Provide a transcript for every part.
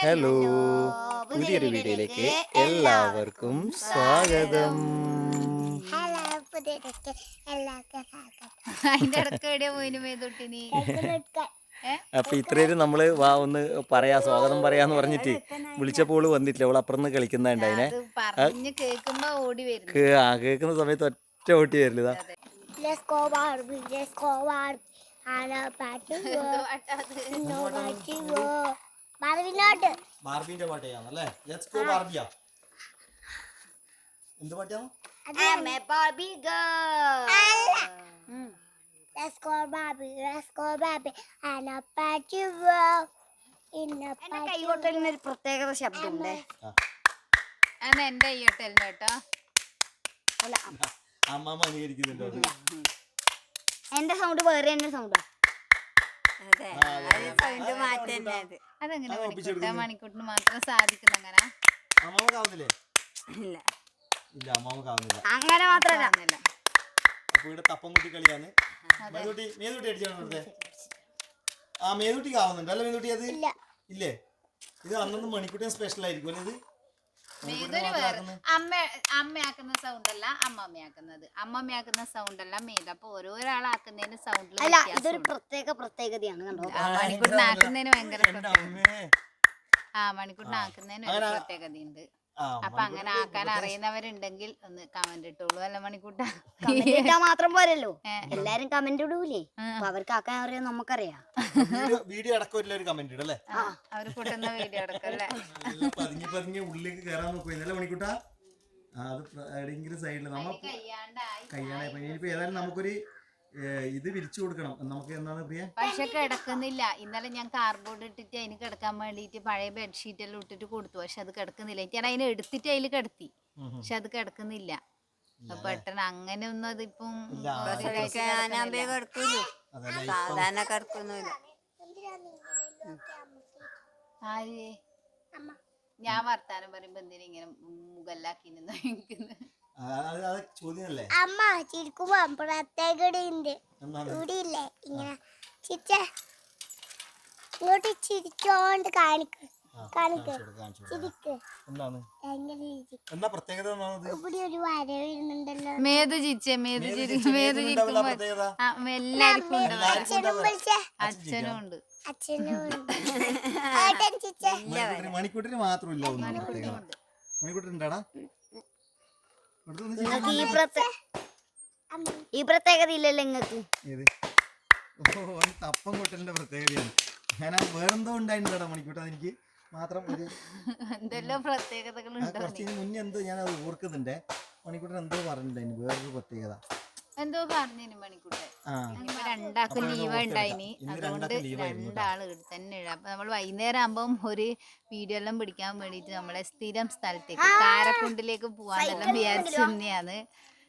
Hello പുതിയൊരു വീഡിയോയിലേക്ക് എല്ലാവർക്കും സ്വാഗതം. അപ്പൊ ഇത്രയും നമ്മൾ വാ ഒന്ന് പറയാ സ്വാഗതം പറയാന്ന് പറഞ്ഞിട്ട് വിളിച്ചപ്പോൾ വന്നിട്ടില്ല. അവൾ അപ്പുറന്ന് കളിക്കുന്നുണ്ടായിനെ അത് പറഞ്ഞ് കേൾക്കുമ്പോ ഓടി കേ- ആ കേൾക്കുന്ന സമയത്ത് ഒറ്റ ഓട്ടി വരില്ല Let's go Barbie, let's go Barbie. ആന പാട്ട് പാട്ട് ഗോ ബാർബിന്റെ പാട്ടയാണല്ലേ ലെറ്റ്സ് ഗോ ബാർബിയ എന്ത് പാട്ടാണ്? Barbie Let's go Barbie, let's go Barbie. ആന പാട്ട് ഗോ ഇന്ന കൈ കൈകൊട്ടലിന് ഒരു പ്രത്യേകത ശബ്ദമുണ്ട്. അന്ന് എന്റെ അയ്യോട്ടലിന്റെ കേട്ടോ. അമ്മമ്മ അനുകരിക്കുന്നുണ്ടോ അത്? എന്റെ സൗണ്ട് വേറെ എന്റെ സൗണ്ടാ അതെങ്ങനെ മണിക്കൂട്ട മണിക്കൂട്ടിന് മാത്രം സാധിക്കുന്ന അങ്ങനെ അമ്മമ്മക്ക് ആവുന്നില്ലേ ഇല്ല. ഇല്ല അങ്ങനെ അപ്പൊ ഇവിടെ തപ്പം കുട്ടി കളിയാണ്. മേതുട്ടി മേതുട്ടി അടിച്ചാണ് ഇവിടുത്തെ? ആ മേതുട്ടിക്ക് ആവുന്നുണ്ട്. അല്ല മേതുട്ടി അത്? ഇല്ലേ. ഇത് അന്നൊന്നും മണിക്കുട്ടിയും സ്പെഷ്യൽ ആയിരിക്കും അല്ലേ ഇത്? മേതൊരു വേറെ അമ്മ അമ്മയാക്കുന്ന സൗണ്ട് അല്ല അമ്മമ്മയാക്കുന്നത്. അമ്മമ്മയാക്കുന്ന സൗണ്ട് അല്ല മേത അപ്പൊ ഓരോരാളാക്കുന്നതിന് സൗണ്ടിൽ അല്ല ഇതൊരു പ്രത്യേക പ്രത്യേകതയാണ് കണ്ടോ? മണിക്കൂട്ടിന് ആക്കുന്നതിന് ഭയങ്കര. ആ മണിക്കൂട്ടിന് ആക്കുന്നതിന് ഒരു പ്രത്യേകതയുണ്ട്. അപ്പൊ അങ്ങനെ ആക്കാൻ അറിയുന്നവരുണ്ടെങ്കിൽ ഒന്ന് കമന്റ് ഇട്ടോളൂ. അല്ല മണിക്കൂട്ട. കമന്റ് ഇട്ടാ മാത്രം പോരല്ലോ. എല്ലാരും കമന്റ് ഇടൂലേ. അപ്പൊ അവർക്ക് ആക്കാൻ അറിയാം നമുക്കറിയാം. വീഡിയോ- അടക്കം കമന്റ് ഇടല്ലേ അവർ കൂട്ടുന്ന വീഡിയോ അടക്കം അല്ലേ? പതിഞ്ഞ് ഉള്ളിലേക്ക് കയറാൻ നോക്കുന്നില്ല മണിക്കൂട്ടാ? ആ, അത് എവിടെയെങ്കിലും സൈഡിൽ നമ്മ കയ്യാണ്ടായി. ഇനിയിപ്പോ ഏതായാലും നമുക്കൊരു ഇത് വിരിച്ചു കൊടുക്കണം. നമുക്ക് എന്താണ് പ്രിയ? പക്ഷെ കിടക്കുന്നില്ല. ഇന്നലെ ഞാൻ കാർബോർഡ് ഇട്ടിട്ട് അതിന് കിടക്കാൻ വേണ്ടിയിട്ട് പഴയ ബെഡ്ഷീറ്റ് എല്ലാം ഇട്ടിട്ട് കൊടുത്തു. പക്ഷെ അത് കിടക്കുന്നില്ല. ഞാൻ അതിനെ എടുത്തിട്ട് അതിൽ കിടത്തി. പക്ഷെ അത് കിടക്കുന്നില്ല. പെട്ടെന്ന് അങ്ങനെ ഒന്നും അതിപ്പം കിടക്കുന്നില്ല. ഞാൻ വർത്താനം പറയുമ്പോ എന്തിനാ ഇങ്ങനെ മുകളിലാക്കി നിന്ന് ചോദ്യമല്ലേ? അമ്മ ചിരിക്കുമ്പോ പ്രത്യേകത ഉണ്ട്. ഇങ്ങനെ ചിരിച്ച ഇങ്ങോട്ട് ചിരിച്ചോണ്ട് കാണിക്ക്. കാണിക്ക്. ചിരിക്ക്. എന്താ പ്രത്യേകത ഇവിടെ ഒരു വര വരുന്നുണ്ടല്ലോ. മേത് ചിരിച്ചേ മേത് മേത് ചിരി മേത് ചിരിക്കുമ്പോ ആ, എല്ലാവർക്കും ഉണ്ട് അച്ഛനും വിളിച്ച. അച്ഛനും ഉണ്ട്. അച്ഛനും. ഏട്ടൻ ചിരിച്ച. മണിക്കൂട്ടിന് മാത്രമില്ല ഒന്നും പ്രത്യേകത. മണിക്കൂട്ടിന് ഉണ്ടാടാ ഇവിടുത്തെ ഒന്ന് ചിരിച്ച് നിങ്ങൾക്ക് ഈ ഈ പ്രത്യേകത ഇല്ലല്ലോ നിങ്ങക്ക് ഏത്? ഓ അത് തപ്പം കൊട്ടലിന്റെ പ്രത്യേകതയാണ്. ഞാൻ ആ വേറെന്തോ ഉണ്ടായിട്ടുണ്ടോ മണിക്കൂട്ടാ എനിക്ക് മാത്രം ഒരു എന്തെല്ലാം പ്രത്യേകതകൾ കുറച്ച് മുന്നേ എന്തോ ഞാൻ അത് ഓർക്കുന്നുണ്ട്. മണിക്കൂട്ടൻ എന്തോ പറഞ്ഞിട്ടുണ്ടായിരുന്നു വേറൊരു പ്രത്യേകത. എന്തോ പറഞ്ഞു മണിക്കൂട്ടെ രണ്ടാക്കും ലീവ് ഉണ്ടായിനി. അതുകൊണ്ട്. രണ്ടാൾ ഇവിടെ തന്നെ ഇടാം. അപ്പൊ നമ്മൾ വൈകുന്നേരം ആകുമ്പം ഒരു വീഡിയോ എല്ലാം പിടിക്കാൻ വേണ്ടിട്ട് നമ്മളെ സ്ഥിരം സ്ഥലത്തേക്ക് കാരക്കുണ്ടിലേക്ക് പോവാന്നെല്ലാം വിചാരിച്ചു തന്നെയാണ്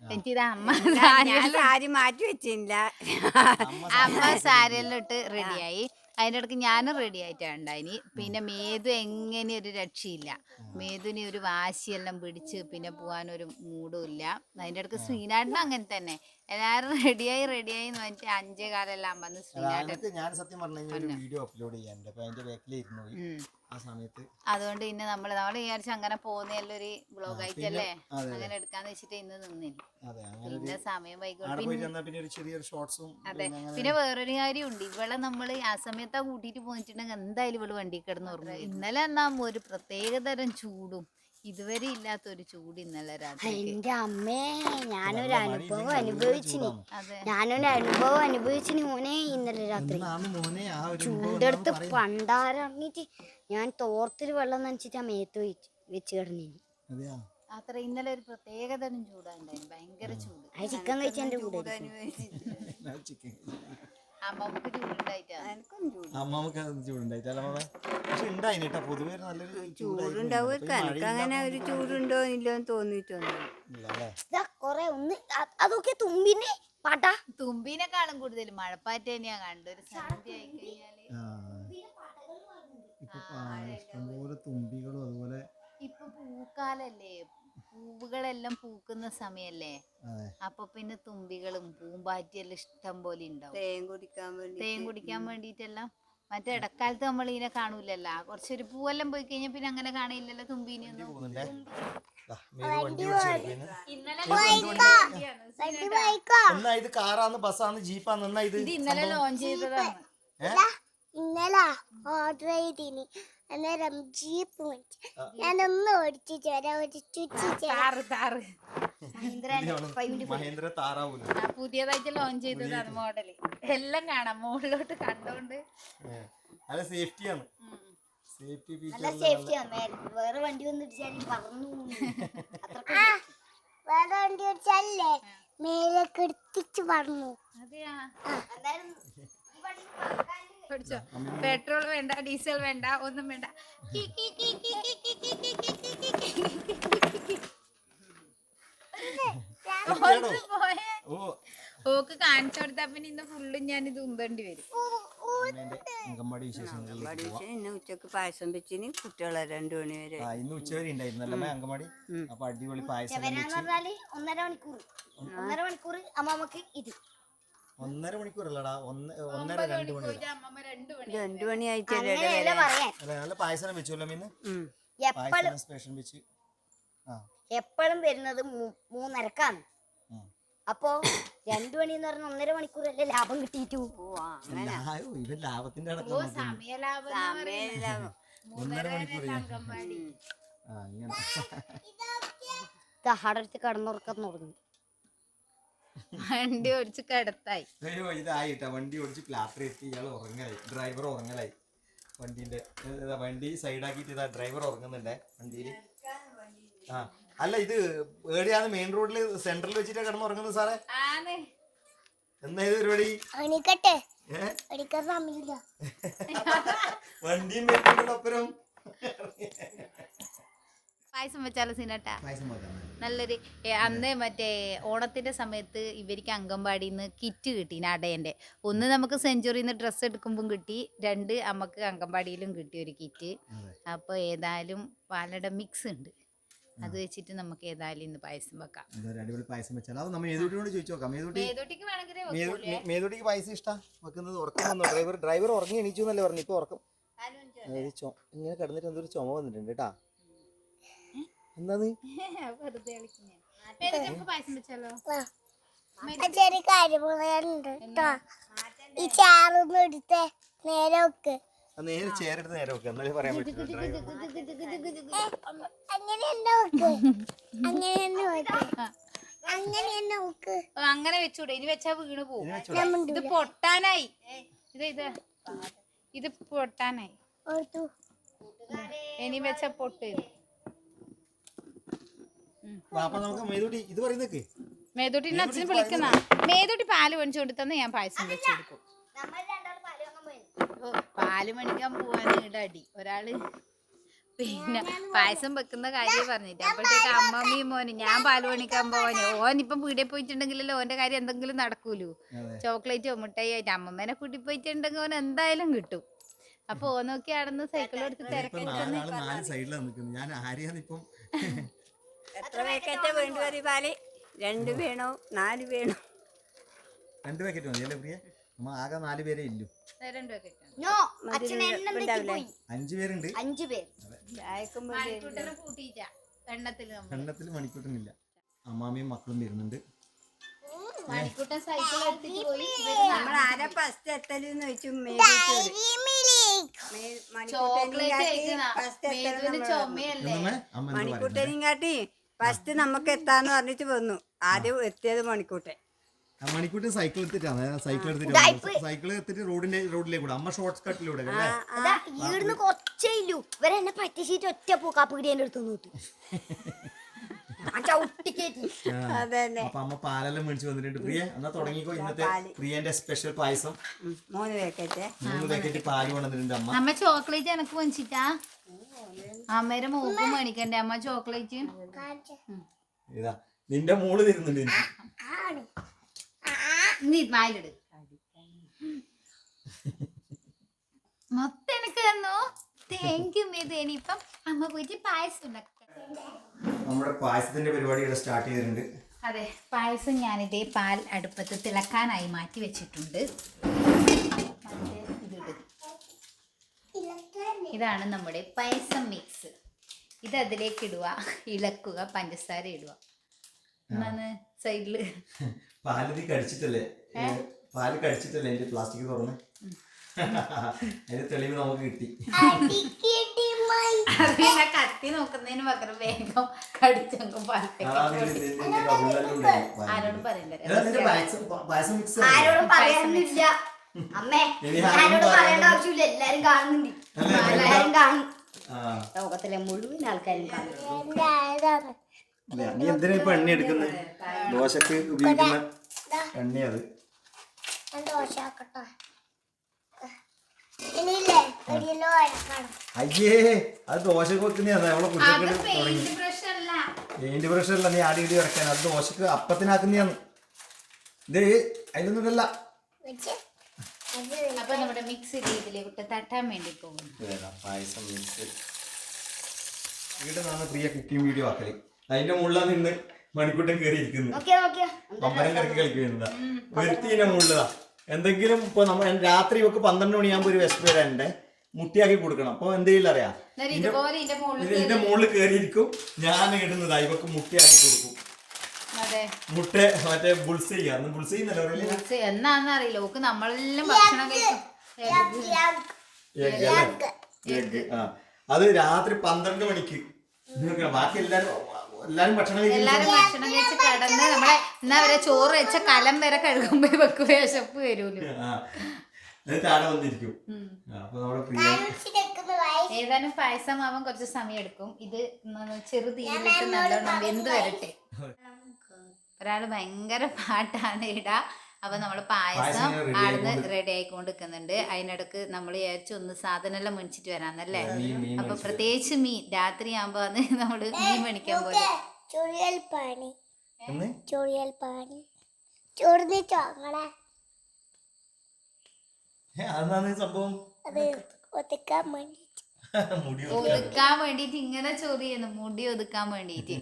എനിക്കിത് അമ്മ സാരി മാറ്റി വെച്ചില്ല. അമ്മ സാരിയെല്ലാം ഇട്ട് റെഡിയായി. അതിന്റെ ഇടയ്ക്ക് ഞാനും റെഡി ആയിട്ടാണ് ഉണ്ടായിനി. പിന്നെ മേതു എങ്ങനെ ഒരു രക്ഷയില്ല. മേതുവിന് ഒരു വാശിയെല്ലാം പിടിച്ച് പിന്നെ പോകാനൊരു മൂടും ഇല്ല. അതിന്റെ ഇടയ്ക്ക് ശ്രീനാടിനും അങ്ങനെ തന്നെ. എല്ലാവരും റെഡിയായി റെഡിയായി എന്ന് പറഞ്ഞിട്ട് അഞ്ചേ കാലെല്ലാം വന്ന് ഞാൻ സത്യം പറഞ്ഞു ഒരു വീഡിയോ അപ്ലോഡ് ചെയ്യാനുണ്ട് അപ്പൊ അതിന്റെ. ആ സമയത്ത്. അതുകൊണ്ട് പിന്നെ നമ്മൾ നമ്മൾ വിചാരിച്ചു അങ്ങനെ പോകുന്നതെല്ലാം ഒരു ബ്ലോഗ് ആയിട്ടല്ലേ അങ്ങനെ എടുക്കാന്ന് വെച്ചിട്ട് ഇന്ന് നിന്നില്ല. പിന്നെ സമയം വൈകി അവിടെ പോയിട്ട് വന്നാൽ പിന്നെ ഒരു ചെറിയൊരു ഷോർട്സും അതെ. പിന്നെ വേറൊരു കാര്യം ഉണ്ട്. ഇവളെ നമ്മൾ ആ സമയത്താ കൂട്ടിയിട്ട് പോയിട്ടുണ്ടെങ്കിൽ എന്തായാലും ഇവൾ വണ്ടി കിടന്ന് ഇന്നലെ എന്നാ ഒരു പ്രത്യേക തരം ചൂടും. ഇതുവരെ ഇല്ലാത്ത ഒരു ചൂട് ഇന്നലെ രാത്രി എന്റെ അമ്മേ ഞാനൊരു അനുഭവം അനുഭവിച്ചിന്. അതെ. ഞാനൊരു അനുഭവം അനുഭവിച്ചിന് മോനെ ഇന്നലെ രാത്രി. ചൂടെടുത്ത് മോനെ ആ ഒരു ചൂന്റെ അടുത്ത് പണ്ടാരങ്ങിട്ട് ഞാൻ തോർത്തിൽ വെള്ളം നനച്ചിട്ട് ആ മേത്ത് വെച്ച് വെച്ച് കിടന്നിന്. അത്ര ഇന്നലെ ഒരു പ്രത്യേക തരം ചൂടാണ്ടായിരുന്നു ഭയങ്കര ചൂട്. ആ ചിക്കൻ കഴിച്ച കൂടെ ചിക്കൻ അത് ചൂടുണ്ടായിട്ടല്ല മോളെ പക്ഷെ ഉണ്ടായിന് കേട്ടോ പൊതുവെ ഒരു നല്ലൊരു ചൂടുണ്ടാവും. അങ്ങനെ ഒരു ചൂടുണ്ടോ ഇല്ലോ എന്ന് തോന്നിയിട്ടൊന്നും ഇല്ല അല്ലേ കൊറേ ഒന്ന് അതൊക്കെ തുമ്പിനെ പാട്ടാ തുമ്പിനെക്കാളും കൂടുതൽ. മഴപ്പാറ്റ തന്നെയാ കണ്ടത്. ഒരു സന്ധ്യ ആയി കഴിഞ്ഞാൽ. ഇഷ്ടംപോലെ തുമ്പികളും അതുപോലെ ഇപ്പൊ പൂക്കാലല്ലേ. പൂവുകളെല്ലാം പൂക്കുന്ന സമയല്ലേ? അപ്പൊ പിന്നെ തുമ്പികളും പൂമ്പാറ്റിയെല്ലാം ഇഷ്ടം പോലെ ഉണ്ടാവും. തേൻ കുടിക്കാൻ വേണ്ടി തേൻ കുടിക്കാൻ വേണ്ടിയിട്ടെല്ലാം. മറ്റേ ഇടക്കാലത്ത് നമ്മൾ ഇതിനെ കാണൂലല്ലോ. കുറച്ചൊരു പൂവെല്ലാം പോയി കഴിഞ്ഞാൽ പിന്നെ അങ്ങനെ കാണില്ലല്ലോ ഇന്നലെ വണ്ടി ഇത് കാറാന്ന് ബസ്സാന്ന് ജീപ്പാന്ന് എന്നാ ഇത് ഇത് ഇന്നലെ ലോഞ്ച് ചെയ്തതാണ്? ഇന്നലെ ഓർഡർ ചെയ്തിനി. അന്നേരം ജീപ്പ് മേടിച്ചു ഞാനൊന്ന് ഓടിച്ചു ചേരാ ഓടിച്ചു ചേരാ. താറ് താറ്. മഹേന്ദ്ര താറാവൂല? പുതിയതായിട്ട് ലോഞ്ച് ചെയ്തതാണ് മോഡൽ എല്ലാം കാണാം മുകളിലോട്ട് കണ്ടോണ്ട്. നല്ല സേഫ്റ്റിയാണ് സേഫ്റ്റി ഫീച്ചർ വേറെ വണ്ടി വന്നിട്ട് പറഞ്ഞു വേറെ വണ്ടി ഓടിച്ചല്ലേ മേലേക്ക് എടുത്തിച്ച് പറഞ്ഞു അതെയാ? എന്തായാലും പഠിച്ചോ പെട്രോൾ വേണ്ട ഡീസൽ വേണ്ട ഒന്നും വേണ്ട ഓക്ക് കാണിച്ചു കൊടുത്താ പിന്നെ ഇന്ന് ഫുള്ളും ഞാൻ ഇത് ഉന്തേണ്ടി വരും ഇന്ന് ഉച്ചയ്ക്ക് പായസം വെച്ചിന് കുട്ടികളെ രണ്ടു മണി വരെ ഇന്ന് ഉച്ച വരെ ഉണ്ടായിരുന്നല്ലേ അങ്കമാടി അപ്പൊ അടിപൊളി പായസം ഒന്നര മണിക്കൂർ ഒന്നര മണിക്കൂർ അമ്മമ്മക്ക് ഇത് ഒന്നര മണിക്കൂറല്ലടാ. ഒന്ന് ഒന്നര രണ്ട് മണി വരെ രണ്ടു മണി ആയിട്ട് അങ്ങനെയല്ല പറയാൻ. അല്ല നല്ല പായസം വെച്ചല്ലോ മീന്ന് എപ്പോഴും പായസം സ്പെഷ്യൽ വെച്ച്. ആ. എപ്പോഴും വരുന്നത് മൂ- മൂന്നരക്കാണ്. ഉം. അപ്പോ രണ്ടു മണി എന്ന് പറഞ്ഞ ഒന്നര മണിക്കൂറല്ലേ ലാഭം കിട്ടിയിട്ടു? ലാ- ഇവൻ ലാഭത്തിന്റെ ഓ അടക്കം സമയലാഭം എന്ന് പറയുന്നത്. ഒന്നര മണിക്കൂർ വരെ അങ്കൻവാടി ആ ഇങ്ങനെ. തഹാടടുത്ത് കടന്നുറക്കം തുടങ്ങി. വണ്ടി ഓടിച്ച് കിടത്തായി. ഇതായിട്ടാ വണ്ടി ഓടിച്ച് രാത്രി എത്തി ഇയാൾ ഉറങ്ങലായി ഡ്രൈവർ ഉറങ്ങലായി വണ്ടിന്റെ. ഇതാ വണ്ടി സൈഡാക്കിയിട്ട് ഇതാ ഡ്രൈവർ ഉറങ്ങുന്നുണ്ടേ വണ്ടിയിൽ ആ അല്ല ഇത് എവിടെയാണ് മെയിൻ റോഡിൽ സെന്ററിൽ വെച്ചിട്ടാ കിടന്ന് ഉറങ്ങുന്നത് സാറേ? എന്താ എന്നാ ഇത് പരിപാടി? വണ്ടിയും വരുന്നുണ്ട് ഒപ്പരം പായസം വെച്ചാലോ സീനട്ട. നല്ലൊരു അന്ന് മറ്റേ ഓണത്തിന്റെ സമയത്ത് ഇവർക്ക് അംഗൻവാടിയിൽ നിന്ന് കിറ്റ് കിട്ടി നടയന്റെ ഒന്ന് നമുക്ക് സെഞ്ചുറിന്ന് നിന്ന് ഡ്രസ്സ് എടുക്കുമ്പോൾ കിട്ടി രണ്ട് നമുക്ക് അംഗൻവാടിയിലും കിട്ടി ഒരു കിറ്റ്. അപ്പൊ അപ്പോൾ ഏതായാലും പാലട മിക്സ് ഉണ്ട്. അത് വെച്ചിട്ട് നമുക്ക് ഏതായാലും ഇന്ന് പായസം വെക്കാം. അടിപൊളി പായസം വെച്ചാൽ അത് നമ്മൾ മേതൂട്ടിനോട് ചോദിച്ചു നോക്കാം. മേതൂട്ടി മേതോട്ടിക്ക് വേണമെങ്കിൽ മേതൂട്ടിക്ക് പായസം ഇഷ്ടാ? വെക്കുന്നത് ഉറക്കം വന്നു. ഡ്രൈവർ ഡ്രൈവർ ഉറങ്ങി എണീച്ചു എന്നല്ലേ പറഞ്ഞു. ഇപ്പൊ ഉറക്കം ഇങ്ങനെ കിടന്നിട്ട് എന്തൊരു ചുമ വന്നിട്ടുണ്ട് കേട്ടാ. വെറുതെ വെച്ചാലോ? ആ. ചെറിയ കാര്യം പറയാനുണ്ട് കേട്ടോ ഈ ചാറൊന്നും എടുത്തേ നേരെ വെക്ക് നേരെ ചേരെടുത്ത് നേരെ എന്നാലേ പറയാൻ അങ്ങനെ തന്നെ വെക്ക് അങ്ങനെ തന്നെ വെക്ക് അങ്ങനെ തന്നെ വെക്ക് അങ്ങനെ വെച്ചൂടെ. ഇനി വെച്ചാ വീണ് പോകും ഇത് പൊട്ടാനായി. ഇത് ഇത്. ഇത് പൊട്ടാനായി. ഇനി വെച്ച പൊട്ട് ഇത്. നമുക്ക് മേതൂട്ടി ഇത് പറയുന്നേക്ക് മേതോട്ടിനെ അച്ഛൻ വിളിക്കുന്ന മേതോട്ടി പാൽ മേടിച്ചു തന്നെ ഞാൻ പായസം വെച്ച് കൊടുക്കും നമ്മൾ രണ്ടാളും പാൽ മേടിക്കാൻ പോവാൻ ഒരാൾ പിന്നെ പായസം വെക്കുന്ന കാര്യം പറഞ്ഞിട്ട്. അപ്പോഴത്തേക്ക് അമ്മമ്മയും മോന് ഞാൻ പാൽ മേടിക്കാൻ പോവാന് ഓൻ ഇപ്പം വീടെ പോയിട്ടുണ്ടെങ്കിലല്ലോ ഓന്റെ കാര്യം എന്തെങ്കിലും നടക്കൂലോ. ചോക്ലേറ്റോ മുട്ടായി ആയിട്ട് അമ്മമ്മേനെ കൂട്ടി പോയിട്ടുണ്ടെങ്കിൽ ഓൻ എന്തായാലും കിട്ടും. അപ്പൊ ഓ നോക്കി നടന്ന് സൈക്കിൾ എടുത്ത് ഇപ്പൊ എത്ര പാക്കറ്റ് വേണ്ടി വരും പാൽ? രണ്ട് വേണോ? നാല് വേണോ? രണ്ട് പാക്കറ്റ് മതി അല്ലേ പ്രിയ? നമ്മ ആകെ നാല് പേരേ ഇല്ലു. നോ അച്ഛൻ എണ്ണം തെറ്റിപ്പോയി അഞ്ചു പേരുണ്ട്. അഞ്ചു പേർ മണിക്കൂട്ടനെ എണ്ണത്തിൽ മണിക്കൂട്ടനില്ല. അമ്മാമിയും മക്കളും വരുന്നുണ്ട്. മണിക്കൂട്ടൻ സൈക്കിൾ എടുത്തിട്ട് പോയി. നമ്മൾ ആരാ ഫസ്റ്റ് എത്തലെന്ന് വെച്ചു? മേടിച്ചോട് ചോക്ലേറ്റ് ഫസ്റ്റ് മണിക്കൂട്ടനും കാട്ടി ഫസ്റ്റ് നമുക്ക് എത്താന്ന് പറഞ്ഞിട്ട് വന്നു. ആദ്യം എത്തിയത് മണിക്കൂട്ടെ. ആ മണിക്കൂട്ടൻ സൈക്കിൾ എടുത്തിട്ടാണ്. സൈക്കിൾ എടുത്തിട്ട് സൈക്കിൾ എടുത്തിട്ട് റോഡിന്റെ റോഡിലേക്ക് അമ്മ ഷോർട്ട് കട്ടിലൂടെ അല്ലേ? അതാ ഈടുന്ന് ഇല്ലു. ഇവരെന്നെ പറ്റിച്ചിട്ട് ഒറ്റ പൂക്കാ എന്റെ അടുത്ത് നോക്കി അപ്പൊ അമ്മ പാലെല്ലാം മേടിച്ചു വന്നിട്ടുണ്ട്. പ്രിയ എന്നാ തുടങ്ങിക്കോ ഇന്നത്തെ പ്രിയന്റെ സ്പെഷ്യൽ പായസം. മൂന്ന് പാക്കറ്റ് മൂന്ന് പാക്കറ്റ് പാൽ കൊണ്ടുവന്നിട്ടുണ്ട് അമ്മ. അമ്മ ചോക്ലേറ്റ് എനക്ക് മേടിച്ചിട്ടാ അമ്മേരെ മൂക്കും മേടിക്കണ്ടേ? അമ്മ ചോക്ലേറ്റ് ഇതാ നിന്റെ മോൾ തരുന്നുണ്ട് നീ വായിലിട്. മൊത്തം എനിക്ക് തന്നു. താങ്ക് യു മേതു. ഇനിയിപ്പം അമ്മ പോയിട്ട് പായസം ഉണ്ടാക്കാം. നമ്മുടെ പായസത്തിന്റെ പരിപാടി ഇവിടെ സ്റ്റാർട്ട് ചെയ്തിട്ടുണ്ട്. അതെ പായസം ഞാനിതേ പാൽ അടുപ്പത്ത് തിളക്കാനായി മാറ്റി വെച്ചിട്ടുണ്ട്. ഇതാണ് നമ്മുടെ പായസം മിക്സ് ഇത് അതിലേക്ക് ഇടുക ഇളക്കുക പഞ്ചസാര ഇടുക. എന്നാണ് സൈഡിൽ പാൽ കടിച്ചിട്ടല്ലേ? പാൽ കടിച്ചിട്ടല്ലേ എന്റെ പ്ലാസ്റ്റിക് തുറന്ന്? അതിന്റെ തെളിവ് നമുക്ക് കിട്ടി. പിന്നെ കത്തി നോക്കുന്നതിന് പകരം വേഗം കടിച്ചങ്ങ് ആരോടും പറയണ്ട. ആരോടും പറയാനില്ല അമ്മേ ആരോടും പറയേണ്ട ആവശ്യമില്ല. എല്ലാരും കാണുന്നുണ്ട്. എല്ലാരും കാണും ലോകത്തിലെ മുഴുവൻ ആൾക്കാരും കാണും എന്റെ ആയതാണ് അല്ല, നീ എന്തിനാ ഇപ്പൊ എണ്ണ എടുക്കുന്നത് ദോശക്ക് ഉപയോഗിക്കുന്ന എണ്ണ അത്. ഞാൻ ദോശ ആക്കട്ടെ ഇനിയില്ലേ ഒരു കിലോ അരക്കണം അയ്യേ അത് ദോശക്ക് വെക്കുന്ന അവളെ കുട്ടികൾ പെയിന്റ് ബ്രഷ് അല്ല. നീ ആടി ഇടി ഇറക്കാൻ അത് ദോശക്ക് അപ്പത്തിനാക്കുന്നതാണ് ഇത് അതിലൊന്നുമില്ല വെച്ച്. അത് അപ്പൊ നമ്മുടെ മിക്സ് ഇതിലേക്ക് തട്ടാൻ വേണ്ടി പോകുന്നു. പായസം മിക്സ് ഇവിടെ നിന്നാണ് പ്രിയ കുക്കിംഗ് വീഡിയോ ആക്കൽ. അതിന്റെ മുകളിലാണ് നിന്ന് മണിക്കൂട്ടം കയറി ഇരിക്കുന്നത് നോക്കിയാ നോക്കിയാ പമ്പരം കറക്കി കളിക്കുന്നതാ ഒരുത്തിന്റെ മുകളിലാ. എന്തെങ്കിലും ഇപ്പൊ നമ്മൾ രാത്രി ഇവക്ക് പന്ത്രണ്ട് മണിയാകുമ്പോ ഒരു വിശപ്പ് വരാനുണ്ട്. മുട്ടിയാക്കി കൊടുക്കണം. അപ്പൊ എന്തെങ്കിലും അറിയാം? ഇതിന്റെ മുകളിൽ കയറിയിരിക്കും ഞാൻ ഇടുന്നതാ. ഇവക്ക് മുട്ടിയാക്കി കൊടുക്കും. അതെ. മുട്ട മറ്റേ ബുൾസ് ചെയ്യാന്ന് ബുൾസ് ചെയ്യുന്നല്ലോ എന്നാന്ന് അറിയില്ല. ഓക്ക് നമ്മളെല്ലാം ഭക്ഷണം കഴിക്കും. Egg അല്ലേ? Egg, ആ. അത് രാത്രി പന്ത്രണ്ട് മണിക്ക്. ബാക്കി എല്ലാരും എല്ലാരും ഭക്ഷണം കഴിക്കുന്ന എല്ലാരും ഭക്ഷണം കഴിച്ച് കിടന്ന് നമ്മളെ എന്നാ വരെ ചോറ് വെച്ച കലം വരെ കഴുകുമ്പോ ഇവക്ക് വിശപ്പ് വരൂലോ? ഏതാനും പായസം ആവാൻ കുറച്ച് സമയം എടുക്കും. ഇത് ന- ചെറു തീയിലിട്ട് നല്ലോണം എന്ത് വരട്ടെ. ഒരാൾ ഭയങ്കര പാട്ടാണ് ഇടാ. അപ്പൊ നമ്മൾ പായസം ആടുന്ന് റെഡി ആയിക്കൊണ്ട് നിൽക്കുന്നുണ്ട് അതിനിടക്ക് നമ്മൾ വിചാരിച്ചു ഒന്ന് സാധനം എല്ലാം മേടിച്ചിട്ട് വരാന്നല്ലേ അപ്പൊ പ്രത്യേകിച്ച് മീൻ രാത്രി ആകുമ്പോ നമ്മൾ മീൻ മേടിക്കാൻ പോലെ പാണി. പാണി. സംഭവം? ഒതുക്കാൻ വേണ്ടി. ഒതുക്കാൻ വേണ്ടിട്ട് ഇങ്ങനെ ചൊറിയുന്നു മുടി ഒതുക്കാൻ വേണ്ടിട്ട്.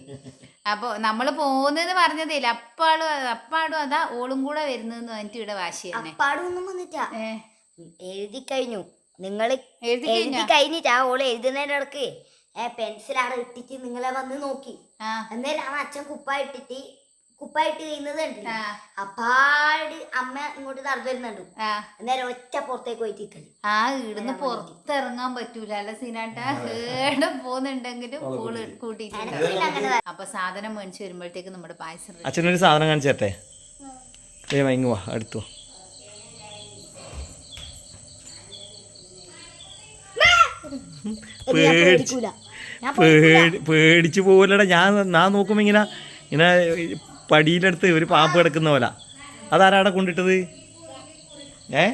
അപ്പൊ നമ്മൾ പോകുന്നത് പറഞ്ഞതേല അപ്പാളും അപ്പാടും അതാ ഓളും കൂടെ വരുന്നതെന്ന് പറഞ്ഞിട്ട് ഇവിടെ വാശി തന്നെ. അപ്പാടൊന്നും വന്നിട്ടാ എഴുതി കഴിഞ്ഞു. നിങ്ങൾ എഴുതി എഴുതി കഴിഞ്ഞോ? കഴിഞ്ഞിട്ടാ ഓൾ എഴുതുന്നതിന്റെ ഇടയ്ക്ക്. പെൻസിലാണ് ഇട്ടിട്ട് നിങ്ങളെ വന്ന് നോക്കി. ആ. അന്നേരം അച്ഛൻ കുപ്പ ഇട്ടിട്ട് കുപ്പ ചെയ്യുന്നത് ഉണ്ട് അപ്പാട് അമ്മ ഇങ്ങോട്ട് നടന്നു വരുന്നുണ്ട് അന്നേരം ഒറ്റ പുറത്തേക്ക് പോയിട്ട് നിൽക്കൽ ആ ഇവിടുന്ന് പുറത്തിറങ്ങാൻ പറ്റൂല. അല്ല സീനാട്ട ഏടെ പോകുന്നുണ്ടെങ്കിലും കൂൾ കൂട്ടിയിട്ടുണ്ട് അപ്പൊ സാധനം മേടിച്ച് വരുമ്പോഴത്തേക്ക് നമ്മുടെ പായസം. അച്ഛനൊരു സാധനം കാണിച്ചേട്ടെ? വാങ്ങി വാ അടുത്തു പേടിച്ചു പോലടാ ഞാൻ ഞാൻ നോക്കുമ്പോ ഇങ്ങനെ ഇങ്ങനെ പടിയിലെടുത്ത് ഒരു പാമ്പ് കിടക്കുന്ന പോലെ. അതാരാടെ കൊണ്ടിട്ടത്? ഏ?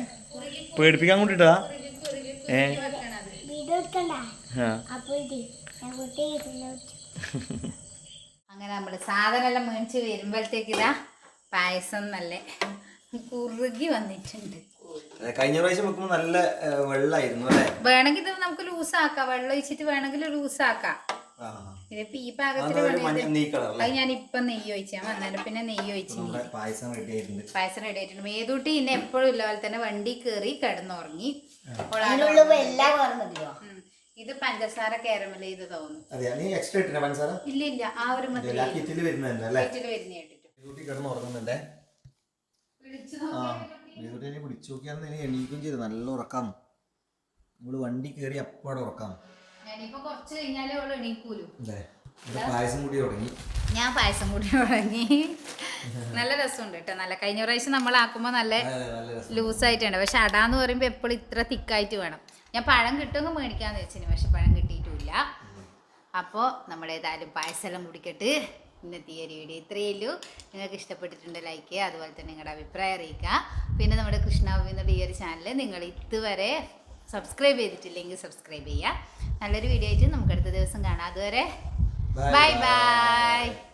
പേടിപ്പിക്കാൻ കൊണ്ടിട്ടതാ? ഏ? അങ്ങനെ നമ്മൾ സാധനമെല്ലാം മേടിച്ച് വരുമ്പോഴത്തേക്ക് ഇതാ പായസം നല്ല കുറുകി വന്നിട്ടുണ്ട്. കഴിഞ്ഞ പ്രാവശ്യം വെക്കുമ്പോൾ നല്ല വെള്ളമായിരുന്നു അല്ലേ? വേണമെങ്കിൽ ഇത് നമുക്ക് ലൂസാക്കാം. വെള്ളം ഒഴിച്ചിട്ട് വേണമെങ്കിൽ ലൂസാക്കാം. ഇതിപ്പോ ഈ പാകത്തിന് അത് ഞാൻ ഇപ്പൊ നെയ്യ് ഒഴിച്ചാ വന്നാലും പിന്നെ നെയ്യ് ഒഴിച്ചു നമ്മുടെ പായസം റെഡി ആയിട്ടുണ്ട്. പായസം റെഡി ആയിട്ടുണ്ട്. മേതൂട്ടി ഇന്നെ എപ്പോഴും ഇല്ല പോലെ തന്നെ വണ്ടി കയറി കിടന്നുറങ്ങി. ഇത് പഞ്ചസാര കാരമൽ ചെയ്ത് തോന്നുന്നു. അതെ നീ എക്സ്ട്രാ പഞ്ചസാര? ഇല്ല ഇല്ല. ആ ഒരു കിറ്റിൽ വരുന്നുണ്ട് പിടിച്ചു നോക്കിയാൽ എണീക്കും ചെയ്ത്. നല്ല ഉറക്കാം നമ്മൾ വണ്ടി കയറി അപ്പാടെ ഉറക്കാം ഞാനിപ്പോ കുറച്ച് കഴിഞ്ഞാലേ അവൾ എണീക്കൂലു. അല്ലേ പായസം കൂടി തുടങ്ങി. ഞാൻ പായസം കൂടി തുടങ്ങി. നല്ല രസമുണ്ട് കേട്ടോ. നല്ല കഴിഞ്ഞ പ്രാവശ്യം നമ്മൾ ആക്കുമ്പോൾ നല്ല ലൂസ് ആയിട്ടുണ്ട് രസം. ലൂസായിട്ടുണ്ട്. പക്ഷെ അടാന്ന് പറയുമ്പോൾ എപ്പോഴും ഇത്ര തിക്കായിട്ട് വേണം. ഞാൻ പഴം കിട്ടുമെങ്കിൽ മേടിക്കാന്ന് വെച്ചിന് പക്ഷെ പഴം കിട്ടിയിട്ടില്ല. അപ്പോൾ നമ്മളേതായാലും പായസമെല്ലാം കുടിക്കട്ട് ഇന്നത്തെ ഈ ഒരു വീഡിയോ ഇത്രയേ ഉള്ളൂ. നിങ്ങൾക്ക് ഇഷ്ടപ്പെട്ടിട്ടുണ്ട് ലൈക്ക് ചെയ്യുക അതുപോലെ തന്നെ നിങ്ങളുടെ അഭിപ്രായം അറിയിക്കുക. പിന്നെ നമ്മുടെ കൃഷ്ണാഭി എന്നുള്ള ഈ ഒരു ചാനൽ നിങ്ങൾ ഇതുവരെ സബ്സ്ക്രൈബ് ചെയ്തിട്ടില്ലെങ്കിൽ സബ്സ്ക്രൈബ് ചെയ്യുക. നല്ലൊരു വീഡിയോ ആയിട്ട് നമുക്ക് അടുത്ത ദിവസം കാണാം. അതുവരെ ബൈ ബൈ